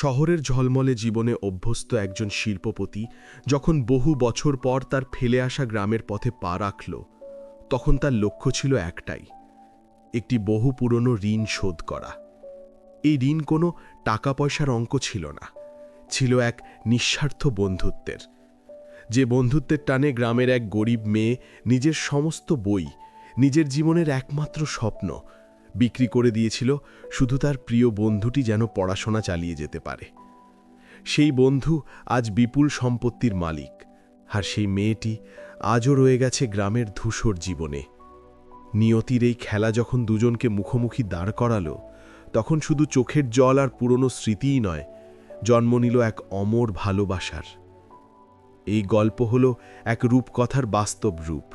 শহরের ঝলমলে জীবনে অভ্যস্ত একজন শিল্পপতি যখন বহু বছর পর তার ফেলে আসা গ্রামের পথে পা রাখল, তখন তার লক্ষ্য ছিল একটাই, একটি বহু পুরনো ঋণ শোধ করা। এই ঋণ কোনো টাকা পয়সার অঙ্ক ছিল না, ছিল এক নিঃস্বার্থ বন্ধুত্বের। যে বন্ধুত্বের টানে গ্রামের এক গরিব মেয়ে নিজের সমস্ত বই, নিজের জীবনের একমাত্র স্বপ্ন বিক্রি করে দিয়েছিল, শুধু তার প্রিয় বন্ধুটি যেন পড়াশোনা চালিয়ে যেতে পারে। সেই বন্ধু আজ বিপুল সম্পত্তির মালিক, আর সেই মেয়েটি আজও রয়ে গেছে গ্রামের ধূসর জীবনে। নিয়তির এই খেলা যখন দুজনকে মুখোমুখি দাঁড় করালো, তখন শুধু চোখের জল আর পুরনো স্মৃতিই নয়, জন্ম নিল এক অমর ভালোবাসার। এই গল্প হল এক রূপকথার বাস্তব রূপ।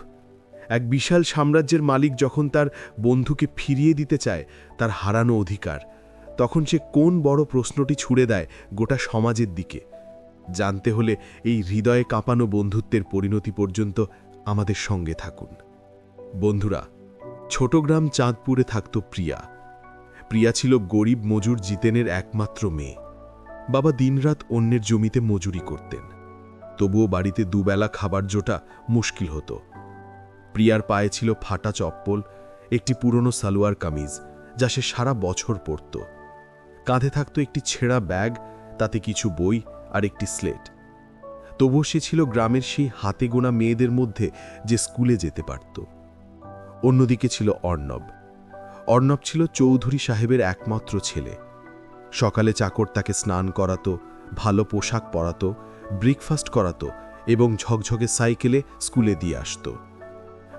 এক বিশাল সাম্রাজ্যের মালিক যখন তার বন্ধুকে ফিরিয়ে দিতে চায়, তার হারানো অধিকার, তখন সে কোন বড় প্রশ্নটি ছুড়ে দেয় গোটা সমাজের দিকে। জানতে হলে এই হৃদয়ে কাঁপানো বন্ধুত্বের পরিণতি পর্যন্ত আমাদের সঙ্গে থাকুন। বন্ধুরা, ছোট গ্রাম চাঁদপুরে থাকত প্রিয়া। প্রিয়া ছিল গরিব মজুর জিতেনের একমাত্র মেয়ে। বাবা দিনরাত অন্যের জমিতে মজুরি করতেন। তবুও বাড়িতে দুবেলা খাবার জোটা মুশকিল হতো। প্রিয়ার পায়ে ছিল ফাটা চপ্পল, একটি পুরনো সালোয়ার কামিজ, যা সে সারা বছর পরত। কাঁধে থাকত একটি ছেঁড়া ব্যাগ, তাতে কিছু বই আর একটি স্লেট। তবুও সে ছিল গ্রামের সেই হাতে গোনা মেয়েদের মধ্যে যে স্কুলে যেতে পারত। অন্যদিকে ছিল অর্ণব। অর্ণব ছিল চৌধুরী সাহেবের একমাত্র ছেলে। সকালে চাকর তাকে স্নান করাতো, ভালো পোশাক পরাতো, ব্রেকফাস্ট করাতো এবং ঝকঝকে সাইকেলে স্কুলে দিয়ে আসতো।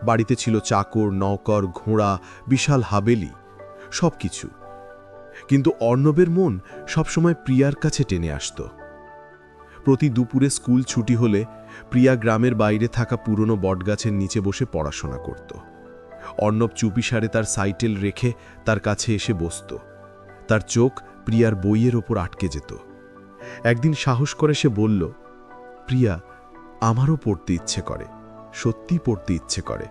বাড়িতে ছিল চাকর, নৌকর, ঘোড়া, বিশাল হাবেলি সব কিছু কিন্তু অর্ণবের মন সবসময় প্রিয়ার কাছে টেনে আসত। প্রতি দুপুরে স্কুল ছুটি হলে প্রিয়া গ্রামের বাইরে থাকা পুরনো বটগাছের নিচে বসে পড়াশোনা করত। অর্ণব চুপিসারে তার সাইটেল রেখে তার কাছে এসে বসত। তার চোখ প্রিয়ার বইয়ের ওপর আটকে যেত। একদিন সাহস করে সে বলল, প্রিয়া, আমারও পড়তে ইচ্ছে করে। সত্যি পড়তে ইচ্ছে করে।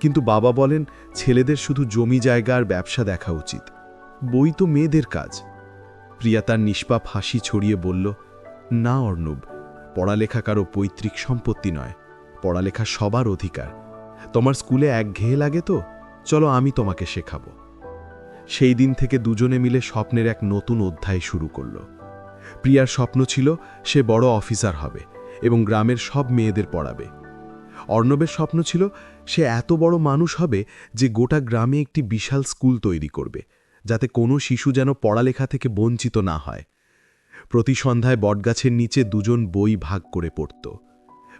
কিন্তু বাবা বলেন, ছেলেদের শুধু জমি জায়গা আর ব্যবসা দেখা উচিত। বই তো মেয়েদের কাজ। প্রিয়া তার নিষ্পাপ হাসি ছড়িয়ে বলল, না, অর্ণব, পড়ালেখা কারও পৈতৃক সম্পত্তি নয়, পড়ালেখা সবার অধিকার। তোমার স্কুলে একঘেয়ে লাগে তো, চলো আমি তোমাকে শেখাবো। সেই দিন থেকে দুজনে মিলে স্বপ্নের এক নতুন অধ্যায় শুরু করল। প্রিয়ার স্বপ্ন ছিল, সে বড় অফিসার হবে এবং গ্রামের সব মেয়েদের পড়াবে। অর্ণবের স্বপ্ন ছিল সে এত বড় মানুষ হবে যে গোটা গ্রামে একটি বিশাল স্কুল তৈরি করবে, যাতে কোনো শিশু যেন পড়ালেখা থেকে বঞ্চিত না হয়। প্রতি সন্ধ্যায় বটগাছের নিচে দুজন বই ভাগ করে পড়ত।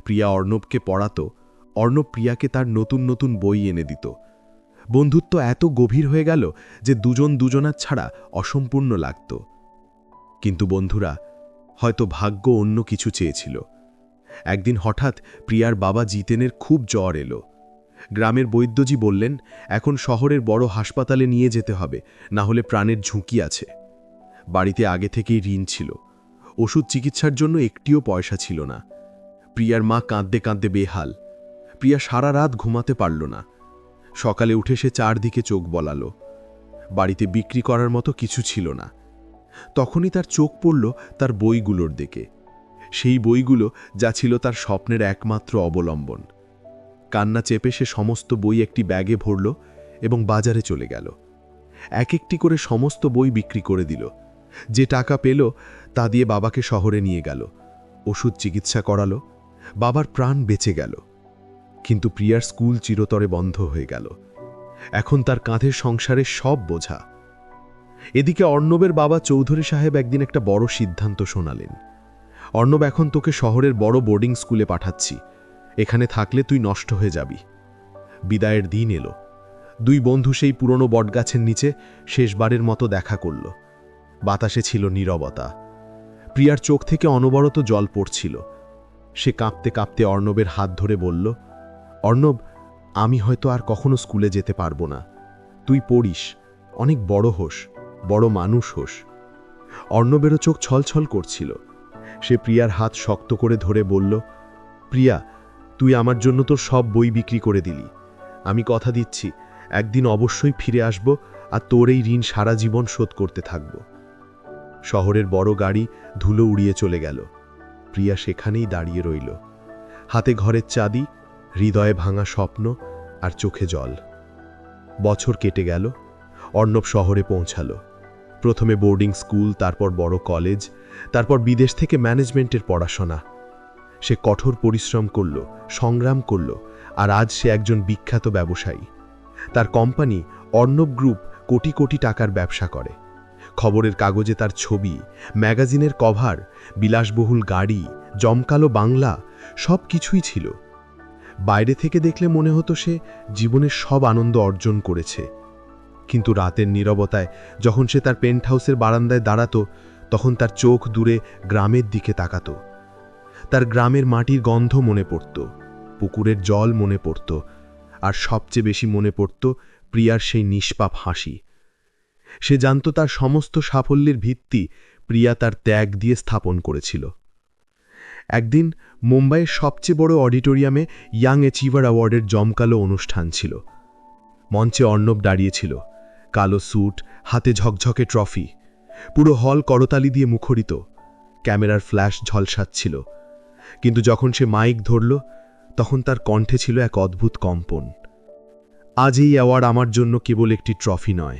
প্রিয়া অর্ণবকে পড়াত, অর্ণব প্রিয়াকে তার নতুন নতুন বই এনে দিত। বন্ধুত্ব এত গভীর হয়ে গেল যে দুজন দুজনার ছাড়া অসম্পূর্ণ লাগত। কিন্তু বন্ধুরা, হয়তো ভাগ্য অন্য কিছু চেয়েছিল। একদিন হঠাৎ প্রিয়ার বাবা জিতেনের খুব জ্বর এলো। গ্রামের বৈদ্যজি বললেন, এখন শহরের বড় হাসপাতালে নিয়ে যেতে হবে না হলে প্রাণের ঝুঁকি আছে। বাড়িতে আগে থেকেই ঋণ ছিল। ওষুধ চিকিৎসার জন্য একটিও পয়সা ছিল না। প্রিয়ার মা কাঁদতে কাঁদতে বেহাল। প্রিয়া সারা রাত ঘুমাতে পারল না। সকালে উঠে সে চারদিকে চোখ বলালো। বাড়িতে বিক্রি করার মতো কিছু ছিল না। তখনই তার চোখ পড়ল তার বইগুলোর দিকে। সেই বইগুলো যা ছিল তার স্বপ্নের একমাত্র অবলম্বন। কান্না চেপে সে সমস্ত বই একটি ব্যাগে ভরল এবং বাজারে চলে গেল। এক একটি করে সমস্ত বই বিক্রি করে দিল। যে টাকা পেল, তা দিয়ে বাবাকে শহরে নিয়ে গেল। ওষুধ চিকিৎসা করালো। বাবার প্রাণ বেঁচে গেল। কিন্তু প্রিয়ার স্কুল চিরতরে বন্ধ হয়ে গেল। এখন তার কাঁধের সংসারের সব বোঝা। এদিকে অর্ণবের বাবা চৌধুরী সাহেব একদিন একটা বড় সিদ্ধান্ত শোনালেন। অর্ণব, এখন তোকে শহরের বড় বোর্ডিং স্কুলে পাঠাচ্ছি। এখানে থাকলে তুই নষ্ট হয়ে যাবি। বিদায়ের দিন এলো। দুই বন্ধু সেই পুরনো বটগাছের নিচে শেষবারের মতো দেখা করল। বাতাসে ছিল নীরবতা। প্রিয়ার চোখ থেকে অনবরত জল পড়ছিল। সে কাঁপতে কাঁপতে অর্ণবের হাত ধরে বলল, অর্ণব, আমি হয়তো আর কখনো স্কুলে যেতে পারব না। তুই পড়িস, অনেক বড় হোস, বড় মানুষ হোস। অর্ণবেরও চোখ ছলছল করছিল। সে প্রিয়ার হাত শক্ত করে ধরে বলল, প্রিয়া, তুই আমার জন্য তোর সব বই বিক্রি করে দিলি। আমি কথা দিচ্ছি, একদিন অবশ্যই ফিরে আসব আর তোর এই ঋণ সারা জীবন শোধ করতে থাকব শহরের বড় গাড়ি ধুলো উড়িয়ে চলে গেল। প্রিয়া সেখানেই দাঁড়িয়ে রইল। হাতে ঘরের চাঁদি, হৃদয়ে ভাঙা স্বপ্ন আর চোখে জল। বছর কেটে গেল, অর্ণব শহরে পৌঁছালো। প্রথমে বোর্ডিং স্কুল, তারপর বড় কলেজ, তারপর বিদেশ থেকে ম্যানেজমেন্টের পড়াশোনা। সে কঠোর পরিশ্রম করল, সংগ্রাম করল, আর আজ সে একজন বিখ্যাত ব্যবসায়ী। তার কোম্পানি অর্ণব গ্রুপ কোটি কোটি টাকার ব্যবসা করে। খবরের কাগজে তার ছবি, ম্যাগাজিনের কভার, বিলাসবহুল গাড়ি, জমকালো বাংলা, সব কিছুই ছিল। বাইরে থেকে দেখলে মনে হতো সে জীবনের সব আনন্দ অর্জন করেছে। কিন্তু রাতের নীরবতায় যখন সে তার পেন্ট হাউসের বারান্দায় দাঁড়াতো, তখন তার চোখ দূরে গ্রামের দিকে তাকাতো। তার গ্রামের মাটির গন্ধ মনে পড়ত, পুকুরের জল মনে পড়ত, আর সবচেয়ে বেশি মনে পড়ত প্রিয়ার সেই নিষ্পাপ হাসি। সে জানত তার সমস্ত সাফল্যের ভিত্তি প্রিয়া তার ত্যাগ দিয়ে স্থাপন করেছিল। একদিন মুম্বাইয়ের সবচেয়ে বড় অডিটোরিয়ামে ইয়াং অ্যাচিভার অ্যাওয়ার্ডের জমকালো অনুষ্ঠান ছিল। মঞ্চে অর্ণব দাঁড়িয়েছিল কালো স্যুট, হাতে ঝকঝকে ট্রফি। পুরো হল করতালি দিয়ে মুখরিত। ক্যামেরার ফ্ল্যাশ ঝলসাচ্ছিল। কিন্তু যখন সে মাইক ধরল, তখন তার কণ্ঠে ছিল এক অদ্ভুত কম্পন। আজ এই অ্যাওয়ার্ড আমার জন্য কেবল একটি ট্রফি নয়।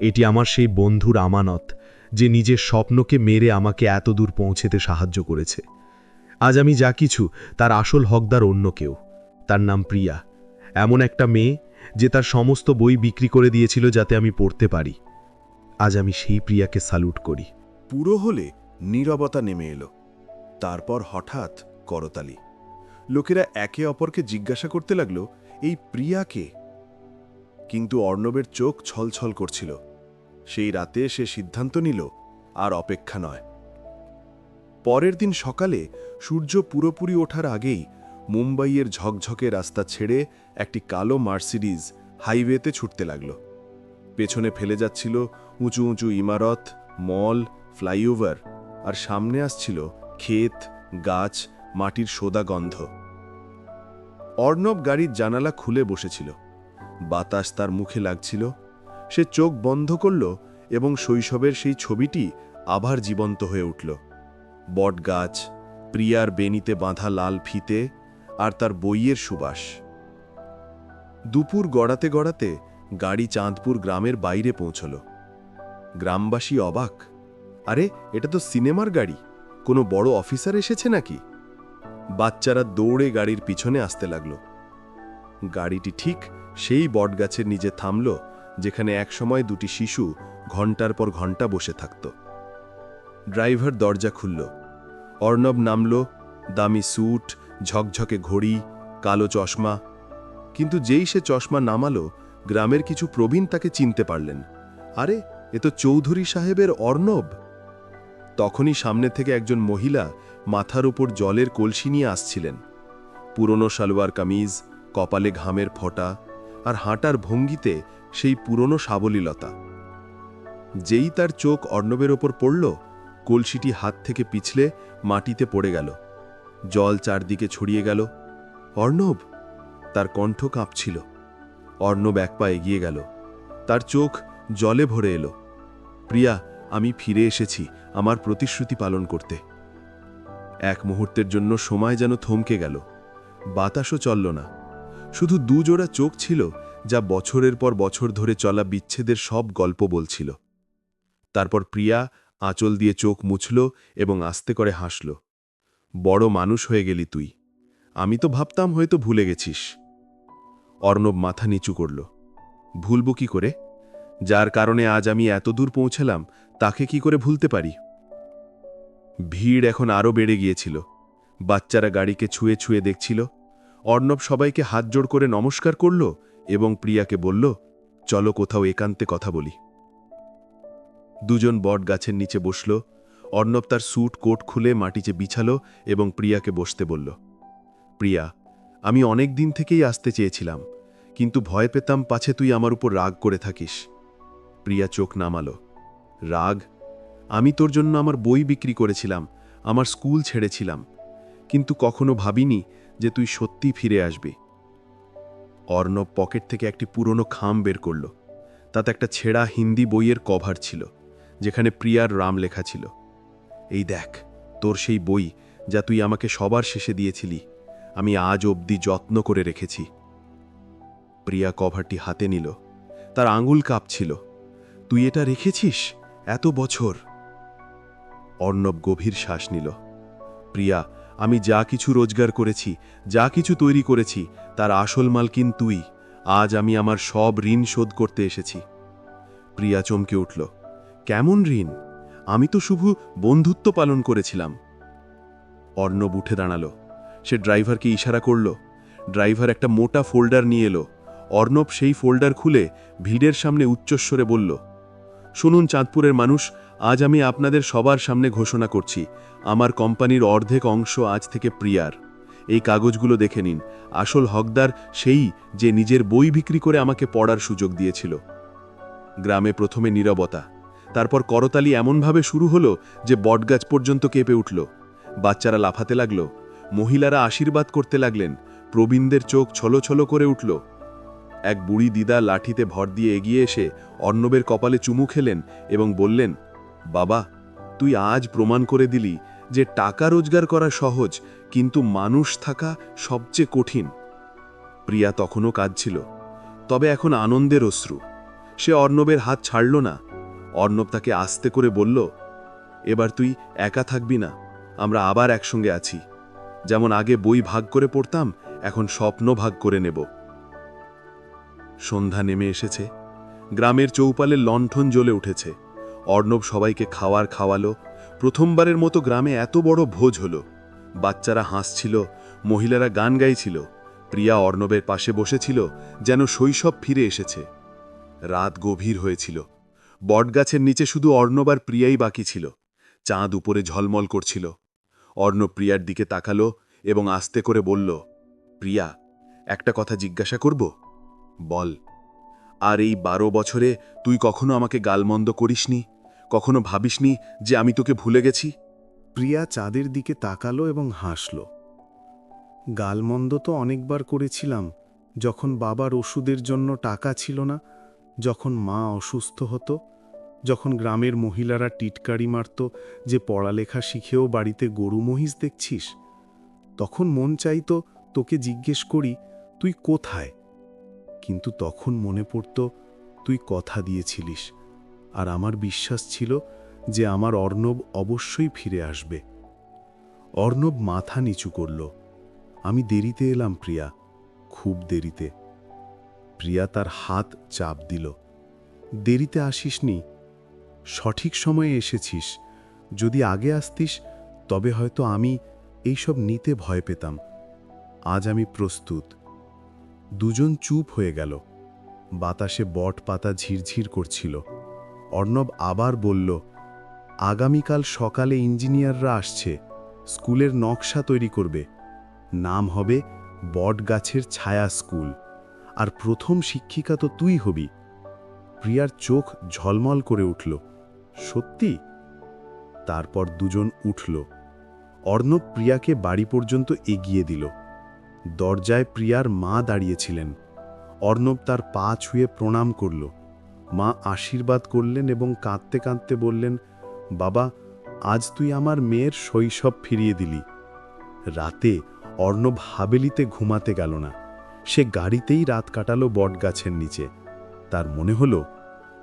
এটি আমার সেই বন্ধুর আমানত, যে নিজের স্বপ্নকে মেরে আমাকে এত দূর পৌঁছেতে সাহায্য করেছে। আজ আমি যা কিছু, তার আসল হকদার অন্য কেউ। তার নাম প্রিয়া। এমন একটা মেয়ে যে তার সমস্ত বই বিক্রি করে দিয়েছিল যাতে আমি পড়তে পারি। আজ আমি সেই প্রিয়াকে স্যালুট করি। পুরো হলে নীরবতা নেমে এলো। তারপর হঠাৎ করতালি। লোকেরা একে অপরকে জিজ্ঞাসা করতে লাগল, এই প্রিয়াকে কিন্তু অর্ণবের চোখ ছলছল করছিল। সেই রাতে সে সিদ্ধান্ত নিল, আর অপেক্ষা নয়। পরের দিন সকালে সূর্য পুরোপুরি ওঠার আগেই মুম্বাইয়ের ঝকঝকে রাস্তা ছেড়ে একটি কালো মার্সিডিজ হাইওয়েতে ছুটতে লাগল। পেছনে ফেলে যাচ্ছিল উঁচু উঁচু ইমারত, মল, ফ্লাইওভার আর সামনে আসছিল ক্ষেত, গাছ, মাটির সোদা গন্ধ। অর্ণব গাড়ির জানালা খুলে বসেছিল। বাতাস তার মুখে লাগছিল। সে চোখ বন্ধ করল এবং শৈশবের সেই ছবিটি আবার জীবন্ত হয়ে উঠল। বটগাছ, প্রিয়ার বেনিতে বাঁধা লাল ফিতে আর তার বইয়ের সুবাস। দুপুর গড়াতে গড়াতে গাড়ি চাঁদপুর গ্রামের বাইরে পৌঁছল। গ্রামবাসী অবাক। আরে, এটা তো সিনেমার গাড়ি। কোনো বড় অফিসার এসেছে নাকি? বাচ্চারা দৌড়ে গাড়ির পিছনে আসতে লাগল। গাড়িটি ঠিক সেই বটগাছের নিচে থামল, যেখানে একসময় দুটি শিশু ঘণ্টার পর ঘণ্টা বসে থাকত। ড্রাইভার দরজা খুলল। অর্ণব নামল, দামি স্যুট, ঝকঝকে ঘড়ি, কালো চশমা কিন্তু যেই সে চশমা নামালো, গ্রামের কিছু প্রবীণ তাকে চিনতে পারলেন। আরে, এ তো চৌধুরী সাহেবের অর্ণব। তখনই সামনে থেকে একজন মহিলা মাথার উপর জলের কলসি নিয়ে আসছিলেন। পুরনো সালোয়ার কামিজ, কপালে ঘামের ফোঁটা আর হাঁটার ভঙ্গিতে সেই পুরনো সাবলীলতা। যেই তার চোখ অর্ণবের ওপর পড়ল, কলসিটি হাত থেকে পিছলে মাটিতে পড়ে গেল। জল চারদিকে ছড়িয়ে গেল। অর্ণব! তার কণ্ঠ কাঁপছিল। অর্ণব এক পা এগিয়ে গেল। তার চোখ জলে ভরে এলো। প্রিয়া, আমি ফিরে এসেছি আমার প্রতিশ্রুতি পালন করতে। এক মুহূর্তের জন্য সময় যেন থমকে গেল। বাতাসও চলল না। শুধু দুজোড়া চোখ ছিল যা বছরের পর বছর ধরে চলা বিচ্ছেদের সব গল্প বলছিল। তারপর প্রিয়া আঁচল দিয়ে চোখ মুছল এবং আস্তে করে হাসল। বড় মানুষ হয়ে গেলি তুই। আমি তো ভাবতাম হয়তো ভুলে গেছিস। অর্ণব মাথা নিচু করল। ভুলব কি করে? যার কারণে আজ আমি এত দূর পৌঁছলাম, তাকে কি করে ভুলতে পারি? ভিড় এখন আরও বেড়ে গিয়েছিল। বাচ্চারা গাড়িকে ছুঁয়ে ছুঁয়ে দেখছিল। অর্ণব সবাইকে হাত জোড় করে নমস্কার করল এবং প্রিয়াকে বলল, চলো কোথাও একান্তে কথা বলি। দুজন বট গাছের নিচে বসল। অর্ণব তার স্যুট, কোট খুলে মাটিতে বিছালো এবং প্রিয়াকে বসতে বলল, প্রিয়া, আমি অনেক দিন থেকেই আসতে চেয়েছিলাম। কিন্তু ভয় পেতাম পাছে তুই আমার উপর রাগ করে থাকিস। প্রিয়া চোখ নামালো। রাগ? আমি তোর জন্য আমার বই বিক্রি করেছিলাম, আমার স্কুল ছেড়েছিলাম, কিন্তু কখনো ভাবিনি যে তুই সত্যি ফিরে আসবি। অর্ণব পকেট থেকে একটি পুরনো খাম বের করল। তাতে একটা ছেঁড়া হিন্দি বইয়ের কভার ছিল, যেখানে প্রিয়ার রাম লেখা ছিল। এই দেখ, তোর সেই বই যা তুই আমাকে সবার শেষে দিয়েছিলি, আমি আজ অবধি যত্ন করে রেখেছি। প্রিয়া কভারটি হাতে নিল। তার আঙুল কাঁপছিল। তুই এটা রেখেছিস? এত বছর? অর্ণব গভীর শ্বাস নিল। প্রিয়া, আমি যা কিছু রোজগার করেছি, যা কিছু তৈরি করেছি, তার আসল মালকিন তুই। আজ আমি আমার সব ঋণ শোধ করতে এসেছি। প্রিয়া চমকে উঠল। কেমন ঋণ? আমি তো শুধু বন্ধুত্ব পালন করেছিলাম। অর্ণব উঠে দাঁড়াল। সে ড্রাইভারকে ইশারা করল। ড্রাইভার একটা মোটা ফোল্ডার নিয়ে এলো। অর্ণব সেই ফোল্ডার খুলে ভিড়ের সামনে উচ্চস্বরে বলল, শুনুন চাঁদপুরের মানুষ, আজ আমি আপনাদের সবার সামনে ঘোষণা করছি, আমার কোম্পানির অর্ধেক অংশ আজ থেকে প্রিয়ার। এই কাগজগুলো দেখে নিন, আসল হকদার সেই যে নিজের বই বিক্রি করে আমাকে পড়ার সুযোগ দিয়েছিল। গ্রামে প্রথমে নীরবতা, তারপর করতালি এমনভাবে শুরু হলো যে বটগাছ পর্যন্ত কেঁপে উঠল। বাচ্চারা লাফাতে লাগল, মহিলারা আশীর্বাদ করতে লাগলেন, প্রবীণদের চোখ ছলো করে উঠল। এক বুড়ি দিদা লাঠিতে ভর দিয়ে এগিয়ে এসে অর্ণবের কপালে চুমু খেলেন এবং বললেন, বাবা, তুই আজ প্রমাণ করে দিলি যে টাকা রোজগার করা সহজ, কিন্তু মানুষ থাকা সবচেয়ে কঠিন। প্রিয়া তখনও কাঁদছিল। তবে এখন আনন্দের অশ্রু। সে অর্ণবের হাত ছাড়ল না। অর্ণব তাকে আস্তে করে বলল, এবার তুই একা থাকবি না, আমরা আবার একসঙ্গে আছি। যেমন আগে বই ভাগ করে পড়তাম, এখন স্বপ্ন ভাগ করে নেব। সন্ধ্যা নেমে এসেছে। গ্রামের চৌপালে লণ্ঠন জ্বলে উঠেছে। অর্ণব সবাইকে খাওয়ার খাওয়ালো। প্রথমবারের মতো গ্রামে এত বড় ভোজ হলো। বাচ্চারা হাসছিল, মহিলারা গান গাইছিল। প্রিয়া অর্ণবের পাশে বসেছিল, যেন শৈশব ফিরে এসেছে। রাত গভীর হয়েছিল। বটগাছের নিচে শুধু অর্ণব আর প্রিয়াই বাকি ছিল। চাঁদ উপরে ঝলমল করছিল। অর্ণব প্রিয়ার দিকে তাকালো এবং আস্তে করে বলল, প্রিয়া, একটা কথা জিজ্ঞাসা করব? বল। আর এই বারো বছরে তুই কখনো আমাকে গালমন্দ করিসনি? কখনো ভাবিসনি যে আমি তোকে ভুলে গেছি? প্রিয়া চাঁদের দিকে তাকালো এবং হাসল। গালমন্দ তো অনেকবার করেছিলাম, যখন বাবার ওষুধের জন্য টাকা ছিল না, যখন মা অসুস্থ হতো, যখন গ্রামের মহিলারা টিটকারি মারত যে পড়ালেখা শিখেও বাড়িতে গরু মহিষ দেখছিস, তখন মন চাইতো তোকে জিজ্ঞেস করি, তুই কোথায়? কিন্তু তখন মনে পড়ত, তুই কথা দিয়েছিলিস, আর আমার বিশ্বাস ছিল যে আমার অর্ণব অবশ্যই ফিরে আসবে। অর্ণব মাথা নিচু করল, আমি দেরিতে এলাম প্রিয়া, খুব দেরিতে। প্রিয়া তার হাত চাপ দিল, দেরিতে আসিসনি, সঠিক সময়ে এসেছিস, যদি আগে আসতিস, তবে হয়তো আমি এইসব নিতে ভয় পেতাম। আজ আমি প্রস্তুত। দুজন চুপ হয়ে গেল। বাতাসে বট পাতা ঝিরঝির করছিল। অর্ণব আবার বলল, আগামীকাল সকালে ইঞ্জিনিয়াররা আসছে। স্কুলের নকশা তৈরি করবে। নাম হবে বট গাছের ছায়া স্কুল। আর প্রথম শিক্ষিকা তো তুই হবি। প্রিয়ার চোখ ঝলমল করে উঠল, সত্যি? তারপর দুজন উঠল। অর্ণব প্রিয়াকে বাড়ি পর্যন্ত এগিয়ে দিল। দরজায় প্রিয়ার মা দাঁড়িয়েছিলেন। অর্ণব তার পা ছুঁয়ে প্রণাম করল। মা আশীর্বাদ করলেন এবং কাঁদতে কাঁদতে বললেন, বাবা, আজ তুই আমার মেয়ের শৈশব ফিরিয়ে দিলি। রাতে অর্ণব হাবেলিতে ঘুমাতে গেল না। সে গাড়িতেই রাত কাটালো বটগাছের নিচে। তার মনে হলো,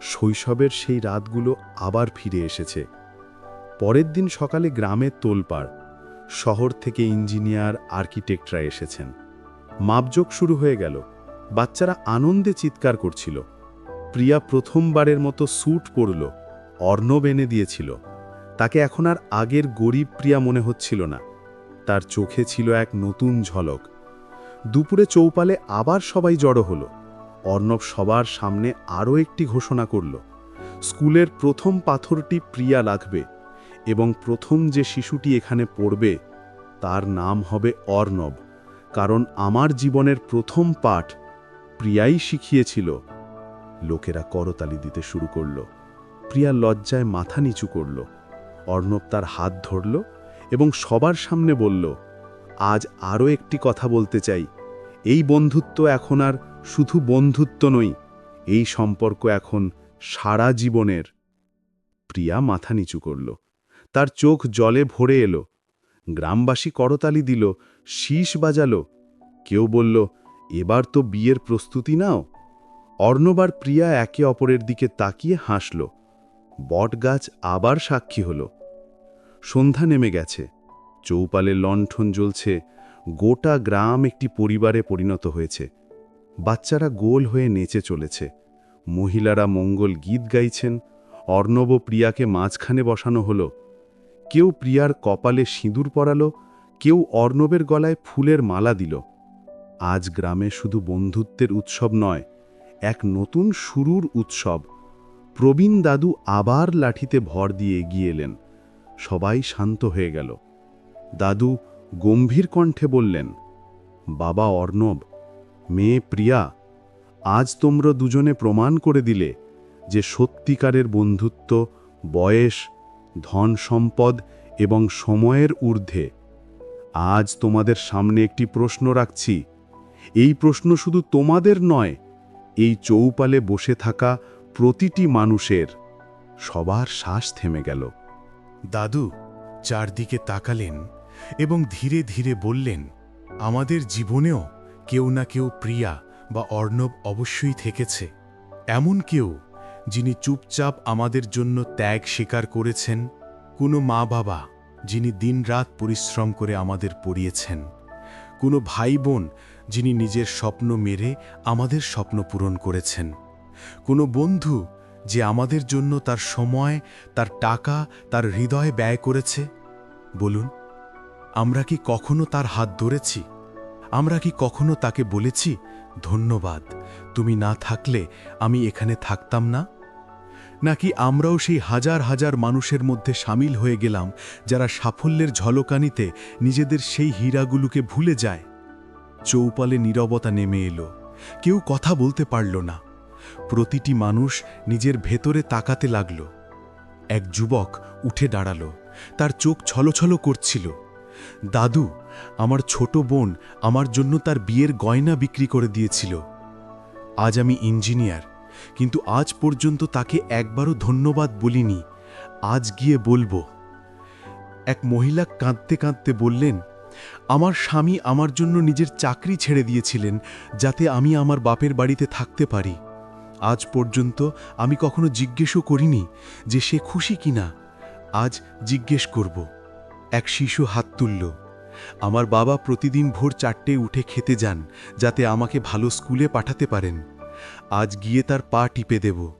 শৈশবের সেই রাতগুলো আবার ফিরে এসেছে। পরের দিন সকালে গ্রামে তোলপাড়। শহর থেকে ইঞ্জিনিয়ার, আর্কিটেক্টরা এসেছেন। মাপযোগ শুরু হয়ে গেল। বাচ্চারা আনন্দে চিৎকার করছিল। প্রিয়া প্রথমবারের মতো স্যুট পরল, অর্ণব এনে দিয়েছিল। তাকে এখন আর আগের গরিব প্রিয়া মনে হচ্ছিল না। তার চোখে ছিল এক নতুন ঝলক। দুপুরে চৌপালে আবার সবাই জড়ো হলো। অর্ণব সবার সামনে আরও একটি ঘোষণা করল, স্কুলের প্রথম পাথরটি প্রিয়া লাগবে এবং প্রথম যে শিশুটি এখানে পড়বে, তার নাম হবে অর্ণব, কারণ আমার জীবনের প্রথম পাঠ প্রিয়াই শিখিয়েছিল। লোকেরা করতালি দিতে শুরু করল। প্রিয়া লজ্জায় মাথা নিচু করল। অর্ণব তার হাত ধরল এবং সবার সামনে বলল, আজ আরও একটি কথা বলতে চাই। এই বন্ধুত্ব এখন আর শুধু বন্ধুত্ব নই এই সম্পর্ক এখন সারা জীবনের। প্রিয়া মাথা নিচু করল। তার চোখ জলে ভরে এলো। গ্রামবাসী করতালি দিল, শীষ বাজালো। কেউ বলল, এবার তো বিয়ের প্রস্তুতি নাও। অর্ণবার প্রিয়া একে অপরের দিকে তাকিয়ে হাসল। বটগাছ আবার সাক্ষী হল। সন্ধ্যা নেমে গেছে। চৌপালে লণ্ঠন জ্বলছে। গোটা গ্রাম একটি পরিবারে পরিণত হয়েছে। বাচ্চারা গোল হয়ে নেচে চলেছে। মহিলারা মঙ্গল গীত গাইছেন। অর্ণব প্রিয়াকে মাঝখানে বসানো হলো। কেউ প্রিয়ার কপালে সিঁদুর পরালো, কেউ অর্ণবের গলায় ফুলের মালা দিল। আজ গ্রামে শুধু বন্ধুত্বের উৎসব নয়, এক নতুন শুরুর উৎসব। প্রবীণ দাদু আবার লাঠিতে ভর দিয়ে এগিয়ে এলেন। সবাই শান্ত হয়ে গেল। দাদু গম্ভীর কণ্ঠে বললেন, বাবা অর্ণব, মেয়ে প্রিয়া, আজ তোমরা দুজনে প্রমাণ করে দিলে যে সত্যিকারের বন্ধুত্ব, বয়স ধন সম্পদ এবং সময়ের ঊর্ধ্বে। আজ তোমাদের সামনে একটি প্রশ্ন রাখছি। এই প্রশ্ন শুধু তোমাদের নয়, এই চৌপালে বসে থাকা প্রতিটি মানুষের। সবার শ্বাস থেমে গেল। দাদু, চারদিকে তাকালেন এবং ধীরে ধীরে বললেন, আমাদের জীবনেও কেউ না কেউ প্রিয়া বা অর্ণব অবশ্যই থেকেছে। এমন কেউ যিনি চুপচাপ আমাদের জন্য ত্যাগ স্বীকার করেছেন, কোনো মা বাবা যিনি দিনরাত পরিশ্রম করে আমাদের পড়িয়েছেন, কোনো ভাই বোন যিনি নিজের স্বপ্ন মেরে আমাদের স্বপ্ন পূরণ করেছেন, কোনো বন্ধু যে আমাদের জন্য তার সময়, তার টাকা, তার হৃদয় ব্যয় করেছে? বলুন, আমরা কি কখনো তার হাত ধরেছি? আমরা কি কখনো তাকে বলেছি ধন্যবাদ, তুমি না থাকলে আমি এখানে থাকতাম না? নাকি আমরাও সেই হাজার হাজার মানুষের মধ্যে সামিল হয়ে গেলাম, যারা সাফল্যের ঝলকানিতে নিজেদের সেই হীরাগুলোকে ভুলে যায়? চৌপালে নীরবতা নেমে এলো, কেউ কথা বলতে পারল না। প্রতিটি মানুষ নিজের ভেতরে তাকাতে লাগল। এক যুবক উঠে দাঁড়াল, তার চোখ ছলছল করছিল। দাদু আমার ছোট বোন আমার জন্য তার বিয়ের গয়না বিক্রি করে দিয়েছিল। আজ আমি ইঞ্জিনিয়ার, কিন্তু আজ পর্যন্ত তাকে একবারও ধন্যবাদ বলিনি। আজ গিয়ে বলব। এক মহিলা কাঁদতে কাঁদতে বললেন, আমার স্বামী আমার জন্য নিজের চাকরি ছেড়ে দিয়েছিলেন যাতে আমি আমার বাপের বাড়িতে থাকতে পারি। আজ পর্যন্ত আমি কখনো জিজ্ঞেসও করিনি যে সে খুশি কিনা। আজ জিজ্ঞেস করব। এক শিশু হাত তুলল। আমার বাবা প্রতিদিন ভোর চারটে উঠে খেতে যান, যাতে আমাকে ভালো স্কুলে পাঠাতে পারেন। আজ গিয়ে তার পা টিপে দেব।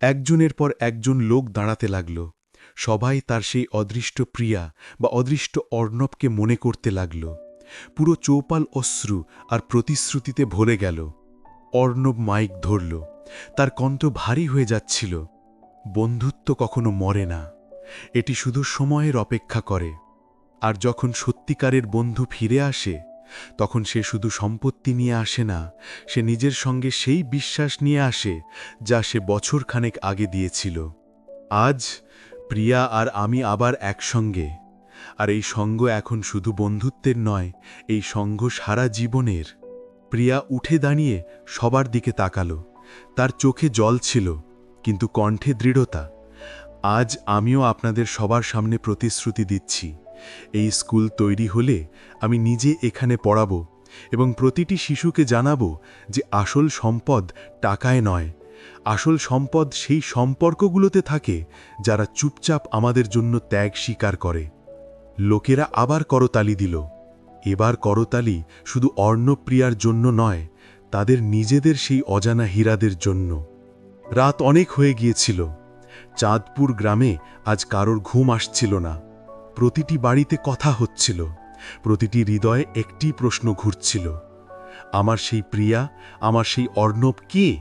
একজনের পর একজন লোক দাঁড়াতে লাগল। সবাই তার সেই অদৃষ্ট প্রিয়া বা অদৃষ্ট অর্ণবকে মনে করতে লাগল। পুরো চৌপাল অশ্রু আর প্রতিশ্রুতিতে ভরে গেল। অর্ণব মাইক ধরল। তার কণ্ঠ ভারী হয়ে যাচ্ছিল। বন্ধুত্ব কখনো মরে না। এটি শুধু সময়ের অপেক্ষা করে। আর যখন সত্যিকারের বন্ধু ফিরে আসে, তখন সে শুধু সম্পত্তি নিয়ে আসে না, সে নিজের সঙ্গে সেই বিশ্বাস নিয়ে আসে যা সে বছরখানেক আগে দিয়েছিল। আজ প্রিয়া আর আমি আবার একসঙ্গে, আর এই সঙ্গ এখন শুধু বন্ধুত্বের নয়, এই সঙ্গ সারা জীবনের। প্রিয়া উঠে দাঁড়িয়ে সবার দিকে তাকালো, তার চোখে জল ছিল, কিন্তু কণ্ঠে দৃঢ়তা। আজ আমিও আপনাদের সবার সামনে প্রতিশ্রুতি দিচ্ছি। এই স্কুল তৈরি হলে আমি নিজে এখানে পড়াবো এবং প্রতিটি শিশুকে জানাব যে আসল সম্পদ টাকায় নয়। আসল সম্পদ সেই সম্পর্কগুলোতে থাকে যারা চুপচাপ আমাদের জন্য ত্যাগ স্বীকার করে। লোকেরা আবার করতালি দিল। এবার করতালি শুধু অর্ণপ্রিয়ার জন্য নয়, তাদের নিজেদের সেই অজানা হীরাদের জন্য। রাত অনেক হয়ে গিয়েছিল। চাঁদপুর গ্রামে আজ কারোর ঘুম আসছিল না। প্রতিটি বাড়িতে কথা হচ্ছিল। প্রতিটি হৃদয়ে একটি প্রশ্ন ঘুরছিল। আমার সেই প্রিয়া, আমার সেই অর্ণব কে?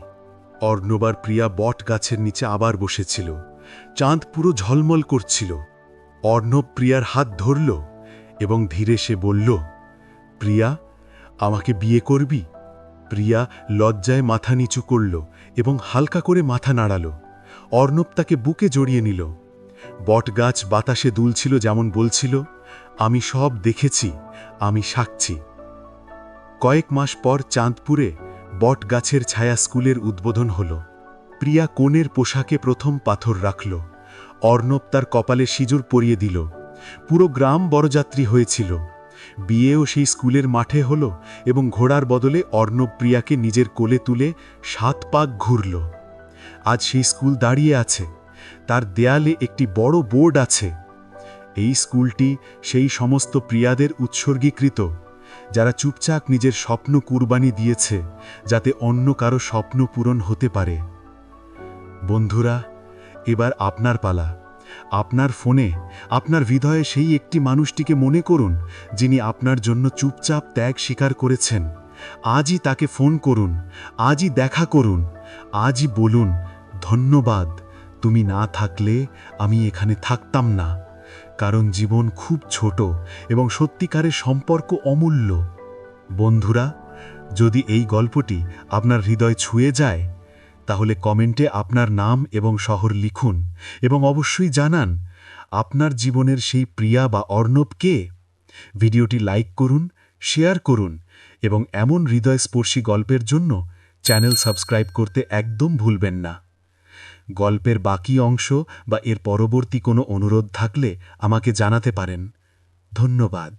অর্ণবার প্রিয়া বট গাছের নিচে আবার বসেছিল। চাঁদ পুরো ঝলমল করছিল। অর্ণব প্রিয়ার হাত ধরল এবং ধীরে সে বলল, প্রিয়া, আমাকে বিয়ে করবি? প্রিয়া লজ্জায় মাথা নিচু করল এবং হালকা করে মাথা নাড়াল। অর্ণব তাকে বুকে জড়িয়ে নিল। বটগাছ বাতাসে দুলছিল যেমন বলছিল, আমি সব দেখেছি, আমি সাক্ষী কয়েক মাস পর চাঁদপুরে বটগাছের ছায়া স্কুলের উদ্বোধন হল। প্রিয়া কোণের পোশাকে প্রথম পাথর রাখল। অর্ণব তার কপালে সিজুর পরিয়ে দিল। পুরো গ্রাম বড়যাত্রী হয়েছিল। বিয়েও সেই স্কুলের মাঠে হল এবং ঘোড়ার বদলে অর্ণব প্রিয়াকে নিজের কোলে তুলে সাত পাক ঘুরল। আজ সেই স্কুল দাঁড়িয়ে আছে। তার দেয়ালে একটি বড় বোর্ড আছে। এই স্কুলটি সেই সমস্ত প্রিয়াদের উৎসর্গীকৃত, যারা চুপচাপ নিজের স্বপ্ন কুরবানি দিয়েছে, যাতে অন্য কারও স্বপ্ন পূরণ হতে পারে। বন্ধুরা, এবার আপনার পালা। আপনার ফোনে, আপনার হৃদয়ে সেই একটি মানুষটিকে মনে করুন, যিনি আপনার জন্য চুপচাপ ত্যাগ স্বীকার করেছেন। আজই তাকে ফোন করুন, আজই দেখা করুন, আজই বলুন, ধন্যবাদ। তুমি না থাকলে আমি এখানে থাকতাম না। কারণ জীবন খুব ছোট এবং সত্যিকারের সম্পর্ক অমূল্য। বন্ধুরা, যদি এই গল্পটি আপনার হৃদয় ছুঁয়ে যায়, তাহলে কমেন্টে আপনার নাম এবং শহর লিখুন এবং অবশ্যই জানান, আপনার জীবনের সেই প্রিয়া বা অর্ণব কে? ভিডিওটি লাইক করুন, শেয়ার করুন এবং এমন হৃদয়স্পর্শী গল্পের জন্য চ্যানেল সাবস্ক্রাইব করতে একদম ভুলবেন না। গল্পের বাকি অংশ বা এর পরবর্তী কোনো অনুরোধ থাকলে আমাকে জানাতে পারেন। ধন্যবাদ।